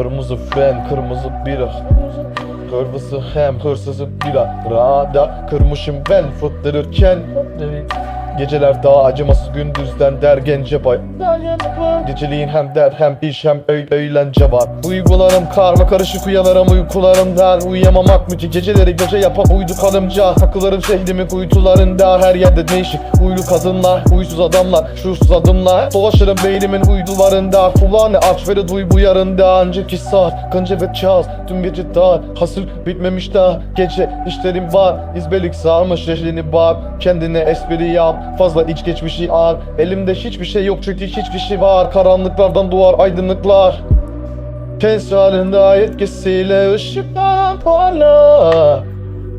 Kırmızı fen, kırmızı bira. Kırmızı hem hırsızı bira. Rada kırmışım ben fıttırırken Geceler daha acımasız gündüzden der gence bay. Geceliğin hem der hem iş hem öy eğlence var. Uygularım karma karışık uyanırım uykularımdan Uyuyamamak mı ki geceleri gece yapar uydu kalımca. Takılırım şehrimin kuytularında her yerde değişik. Uylu kadınlar, uysuz adamlar, şuursuz adımlar. Dolaşırım beynimin uydularında Kulağını aç ve de duy bu yarında. Önceki saat, kanca ve çağız. Tüm gece dar, hasıl bitmemiş daha. Gece işlerim var, izbelik sarmış. Şehrini bak Kendine espri yap, fazla iç geçmişi al Elimde hiçbir şey yok çünkü hiçbir şey var. Karanlıklardan doğar aydınlıklar. Tens halinde etkisiyle ışıklar parla.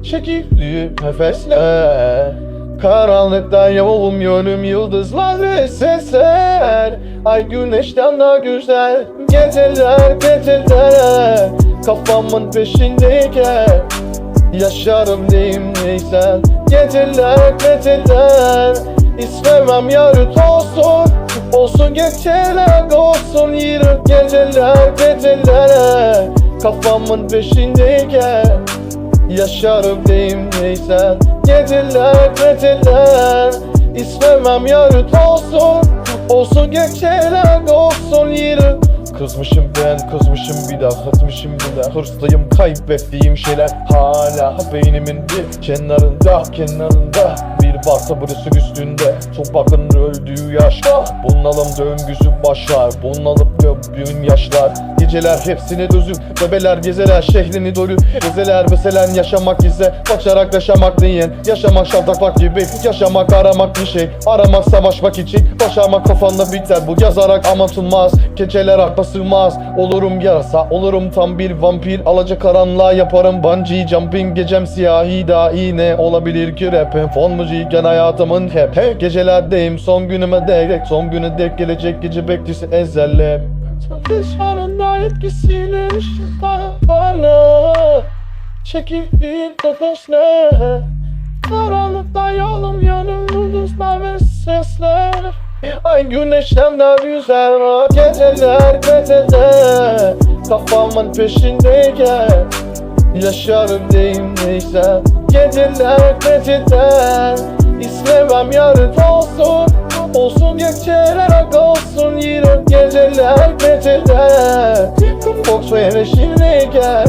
Çekildi nefesler Karanlıktan yoğum yönüm yıldızlar ve sesler. Ay güneşten daha güzel. Geceler geceler. Kafamın peşindeyken Yaşarım diyeyim neyse. Geceler geceler. İstemem yarın olsun. Olsun geceler olsun yürü Geceler geceler. Kafamın peşindeyken Yaşarım diyeyim neyse. Geceler geceler. İstemem yarın olsun. Olsun geceler olsun yürü Kızmışım ben kızmışım bir daha kızmışım bir daha. Hırslıyım kaybettiğim şeyler hala Beynimin bir kenarında kenarında varsa burası üstünde. Sokakın öldüğü yaşta Bunalım döngüsü başlar. Bunalım döndüğün yaşlar. Geceler hepsini dözüp Bebeler gezeler şehrini dolu Gezeler. Meselen yaşamak ise Kaçarak yaşamak değil Yaşamak şaltakmak gibi Yaşamak aramak bir şey. Aramak savaşmak için Başarmak kafanda biter. Bu yazarak anlatılmaz Geceler akla sığmaz. Olurum yarasa Olurum tam bir vampir. Alacakaranlığa yaparım bungee jumping. Gecem siyahi da ne olabilir ki rapim? Fon müzikken hayatımın hep Hep gecelerdeyim son günüme dek Son güne dek gelecek gece beklisi ezellim Dışarında etkisiyle ışıklar parla Çekil nefesler Karanlıkta yolum yanım yıldızlar ve sesler. Ay güneşten daha güzel geceler geceler. Kafamın peşindeyken Yaşarım deyim neyse Geceler olsun Olsun geceler olsun yine Geceler geceler Fox ve heveşindeyken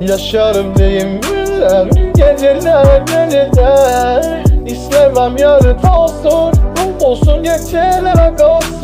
Yaşarım deyim güzel Geceler geceler İstemem yarın olsun. Olsun geceler olsun